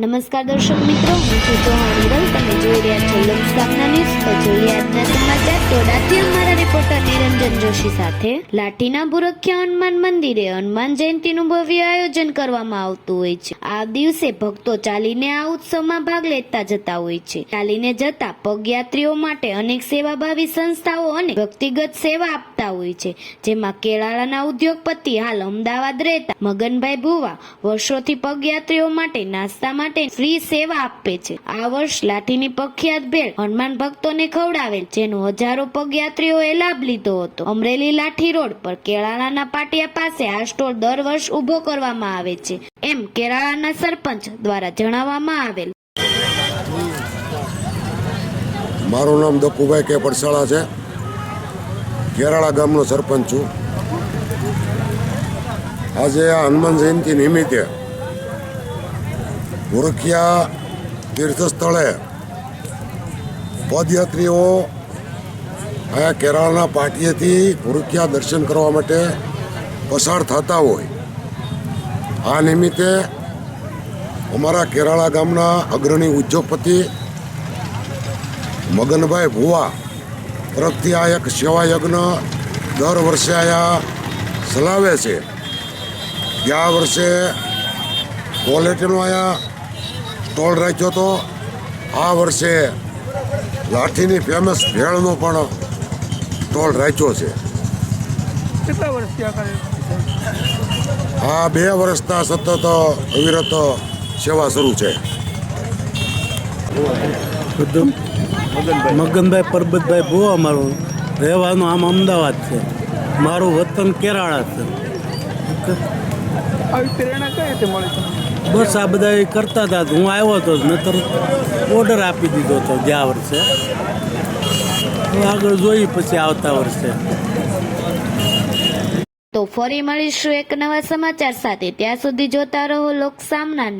નમસ્કાર દર્શક મિત્રો, હું છું ચૌહાણ તમે જોઈ રહ્યા છો લોકસામના ન્યૂઝ. તો જોઈએ આજના સમાચાર. તોડાથી અમારા રિપોર્ટર નિરંજન જોશી સાથે લાઠીના ભૂરખ્યા હનુમાન મંદિરે હનુમાન જયંતિનું ભવ્ય આયોજન કરવામાં આવતું હોય છે. આ દિવસે ભક્તો ચાલીને આ ઉત્સવમાં ભાગ લેતા જતા હોય છે. ચાલીને જતા પગયાત્રીઓ માટે અનેક સેવાભાવી સંસ્થાઓ અને વ્યક્તિગત સેવા આપતા હોય છે. જેમાં કેળાળાના ઉદ્યોગપતિ હાલ અમદાવાદ રહેતા મગનભાઈ ભુવા વર્ષોથી પગયાત્રીઓ માટે નાસ્તા માટે ફ્રી સેવા આપે છે. આ વર્ષ લાઠીની પ્રખ્યાત ભેળ હનુમાન ભક્તોને ખવડાવેલ જેનો હજારો પગયાત્રીઓએ લાભ લીધો હતો. અમરેલી લાઠી રોડ પર કેળાણાના પાટિયા પાસે આ સ્ટોલ દર વર્ષ ઊભો કરવામાં આવે છે. એમ કેરાળાના સરપંચ દ્વારા જણાવવામાં આવેલ. મારું નામ દકુભાઈ કે પડસાળા છે. કેરાળા ગામનો સરપંચ છું. આજે આ હનુમાન જયંતિ નિમિત્તે ગોરખિયા તીર્થ સ્થળે પદયાત્રીઓ અહીંયા કેરાળના પાટીએથી ભૂરખિયા દર્શન કરવા માટે પસાર થતા હોય. આ નિમિત્તે અમારા કેરાળા ગામના અગ્રણી ઉદ્યોગપતિ મગનભાઈ ભુવા તરફથી આ એક સેવા યજ્ઞ દર વર્ષે આયા ચલાવે છે. ગયા વર્ષે ક્વોલિટીનો અહીંયા સ્ટોલ રાખ્યો હતો. આ વર્ષે લાઠીની ફેમસ ભેળનો પણ સ્ટોલ રાખ્યો છે. કેટલા વર્ષથી આ કાર્ય બે વર્ષના સતત અવિરત સેવા શરૂ છે. બધું મગનભાઈ પરબતભાઈ બહુ અમારું. રહેવાનું આમ અમદાવાદ છે. મારું વતન કેરાળા છે. પ્રેરણા કઈ રીતે મળી બસ આ બધા એ કરતા હતા. હું આવ્યો હતો નતર ઓર્ડર આપી દીધો હતો ગયા વર્ષે આગળ જોઈ પછી આવતા વર્ષે. તો ફરી મળીશું એક નવા સમાચાર સાથે. ત્યાં સુધી જોતા રહો લોક સામના